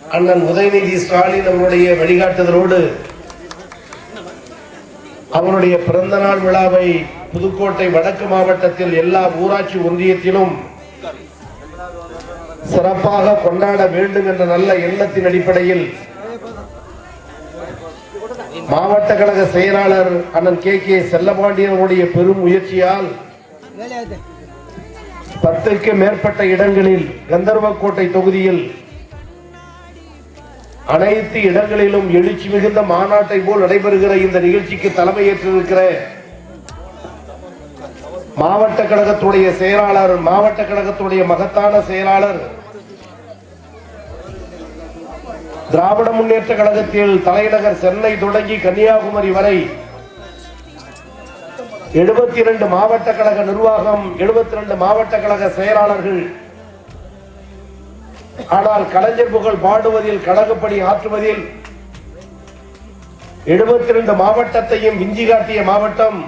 அண்ணன் உதயநிதி ஸ்டாலின் அவருடைய வழிகாட்டுதலோடு அவருடைய பிறந்த நாள் விழாவை புதுக்கோட்டை வடக்கு மாவட்டத்தில் எல்லா ஊராட்சி ஒன்றியத்திலும் சிறப்பாக கொண்டாட வேண்டும் என்ற நல்ல எண்ணத்தின் அடிப்படையில் மாவட்ட கழக செயலாளர் அண்ணன் கே கே செல்லபாண்டியனுடைய பெரும் முயற்சியால் பத்துக்கு மேற்பட்ட இடங்களில் கந்தர்வக்கோட்டை தொகுதியில் அனைத்து இடங்களிலும் எழுச்சி மிகுந்த மாநாட்டை போல் நடைபெறுகிற இந்த நிகழ்ச்சிக்கு தலைமையேற்றிருக்கிற மாவட்ட கழகத்துடைய செயலாளர் மாவட்ட கழகத்துடைய மகத்தான செயலாளர் திராவிட முன்னேற்ற கழகத்தில் தலைநகர் சென்னை தொடங்கி கன்னியாகுமரி வரை எழுபத்தி இரண்டு மாவட்ட கழக நிர்வாகம் எழுபத்தி இரண்டு மாவட்ட கழக செயலாளர்கள் ஆனால் கலைஞர் புகழ் பாடுவதில் கழகப்பணி ஆற்றுவதில் எழுபத்தி இரண்டு மாவட்டத்தையும் விஞ்சி காட்டிய மாவட்டம்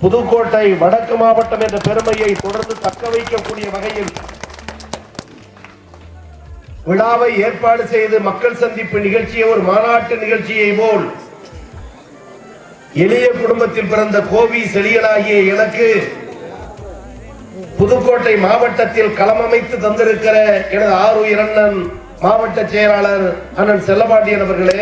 புதுக்கோட்டை வடக்கு மாவட்டம் என்ற பெருமையை தொடர்ந்து தக்க வைக்கக்கூடிய வகையில் விழாவை ஏற்பாடு செய்து மக்கள் சந்திப்பு நிகழ்ச்சியை ஒரு மாநாட்டு நிகழ்ச்சியை போல் எளிய குடும்பத்தில் பிறந்த கோவி செழியனாகிய எனக்கு புதுக்கோட்டை மாவட்டத்தில் களமமைத்து தந்திருக்கிற எனது ஆறு இரண்டன் மாவட்ட செயலாளர் அண்ணன் செல்லபாண்டியன் அவர்களே